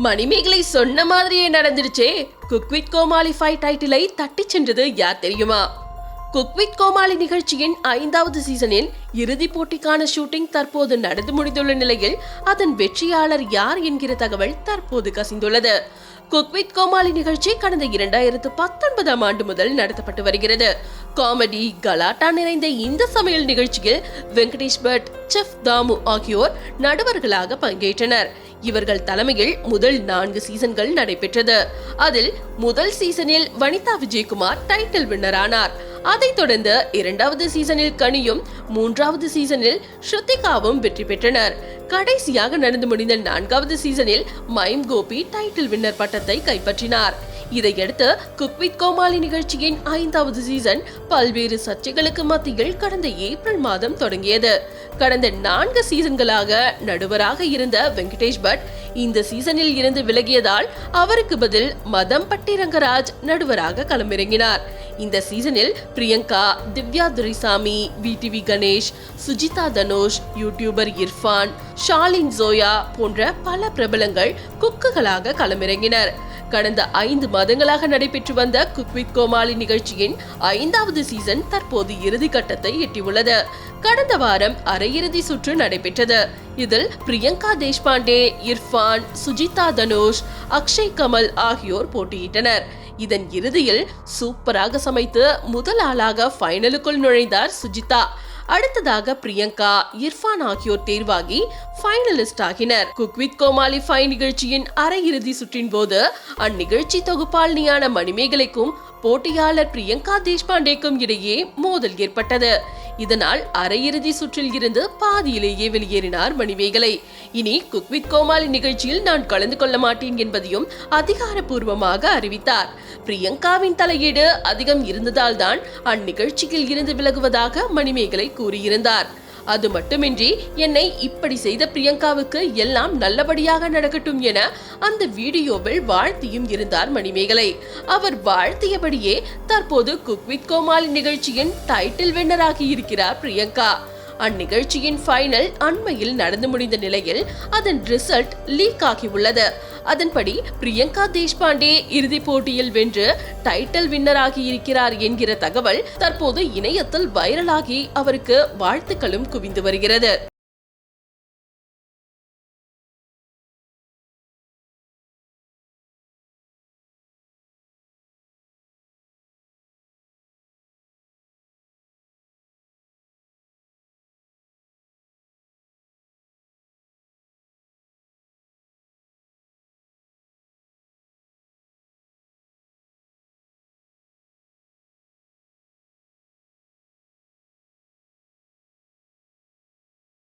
மணிமேகலை சொன்ன மாதிரியே நடந்துருச்சே. குக்விட் கோமாலிஃபை டைட்டிலை தட்டி சென்றது யார் தெரியுமா? குக் வித் கோமாளி நிகழ்ச்சியின் ஐந்தாவது சீசனில் இறுதி போட்டிக்கான ஷூட்டிங் தற்போது நடந்து முடிந்துள்ள நிலையில் அதன் வெற்றியாளர் யார் என்கிற தகவல் தற்போது கசிந்துள்ளது. குக் வித் கோமாளி நிகழ்ச்சி கடந்த இரண்டாயிரத்து பத்தொன்பதாம் ஆண்டு முதல் நடத்தப்பட்டு வருகிறது. காமெடி கலாட்டா நிறைந்த இந்த சமையல் நிகழ்ச்சியில் வெங்கடேஷ் பட் செஃப் தாமு ஆகியோர் நடுவர்களாக பங்கேற்றனர். இவர்கள் தலைமையில் முதல் நான்கு சீசன்கள் நடைபெற்றது. அதில் முதல் சீசனில் வனிதா விஜயகுமார் டைட்டில் வின்னர் ஆனார். அதைத் தொடர்ந்து இரண்டாவது சீசனில் கனியும் மூன்றாவது சீசனில் ஸ்ருத்திகாவும் வெற்றி பெற்றனர். கடைசியாக நடந்து முடிந்த நான்காவது சீசனில் மைம் கோபி டைட்டில் வின்னர் பட்டத்தை கைப்பற்றினார். இதையடுத்து குக் வித் கோமாளி நிகழ்ச்சியின் ஐந்தாவது சீசன் பல்வேறு சர்ச்சைகளுக்கு மத்தியில் கடந்த ஏப்ரல் மாதம் தொடங்கியது. கடந்த நான்கு சீசன்களாக நடுவராக இருந்த வெங்கடேஷ் பட் இந்த சீசனில் இருந்து விலகியதால் அவருக்கு பதில் மதம் பட்டி ரங்கராஜ் நடுவராக களமிறங்கினார். இந்த சீசனில் பிரியங்கா திவ்யா துரைசாமி விடிவி கணேஷ் சுஜிதா தனுஷ் யூடியூபர் இர்ஃபான் ஷாலின் ஜோயா போன்ற பல பிரபலங்கள் குக்குகளாக களமிறங்கினர். கடந்த ஐந்து மாதங்களாக நடைபெற்று வந்த குக் வித் கோமாளி நிகழ்ச்சியின் ஐந்தாவது சீசன் தற்போது இறுதி கட்டத்தை எட்டியுள்ளது. கடந்த வாரம் அரையிறுதி சுற்று நடைபெற்றது. இதில் பிரியங்கா தேஷ்பாண்டே இர்ஃபான் சுஜிதா தனுஷ் அக்ஷய் கமல் ஆகியோர் போட்டியிட்டனர். இதன் இறுதியில் சூப்பராக சமைத்து முதல் ஆளாக ஃபைனலுக்குள் நுழைந்தார் சுஜிதா. அடுத்ததாக பிரியங்கா இர்ஃபான் ஆகியோர் தேர்வாகி ஃபைனலிஸ்ட் ஆகினர். குக் வித் கோமாளி ஃபை நிகழ்ச்சியின் அரையிறுதி சுற்றின் போது அந்நிகழ்ச்சி தொகுப்பாளினியான மணிமேகலைக்கும் போட்டியாளர் பிரியங்கா தேஷ்பாண்டேக்கும் இடையே மோதல் ஏற்பட்டது. இதனால் அரையிறுதி சுற்றில் இருந்து பாதியிலேயே வெளியேறினார் மணிமேகலை. இனி குக் வித் கோமாளி நிகழ்ச்சியில் நான் கலந்து கொள்ள மாட்டேன் என்பதையும் அதிகாரப்பூர்வமாக அறிவித்தார். பிரியங்காவின் தலையீடு அதிகம் இருந்ததால் தான் அந்நிகழ்ச்சியில் இருந்து விலகுவதாக மணிமேகலை கூறியிருந்தார். அது மட்டுமின்றி என்னை இப்படி செய்த பிரியங்காவுக்கு எல்லாம் நல்லபடியாக நடக்கட்டும் என அந்த வீடியோவில் வாழ்த்தியும் இருந்தார் மணிமேகலை. அவர் வாழ்த்தியபடியே தற்போது குக் வித் கோமாளி நிகழ்ச்சியின் டைட்டில் வின்னராகி இருக்கிறார் பிரியங்கா. அந்நிகழ்ச்சியின் ஃபைனல் அண்மையில் நடந்து முடிந்த நிலையில் அதன் ரிசல்ட் லீக் ஆகியுள்ளது அதன்படி பிரியங்கா தேஷ்பாண்டே இறுதிப் போட்டியில் வென்று டைட்டில் வின்னராகி இருக்கிறார் என்கிற தகவல் தற்போது இணையத்தில் வைரலாகி அவருக்கு வாழ்த்துக்களும் குவிந்து வருகிறது.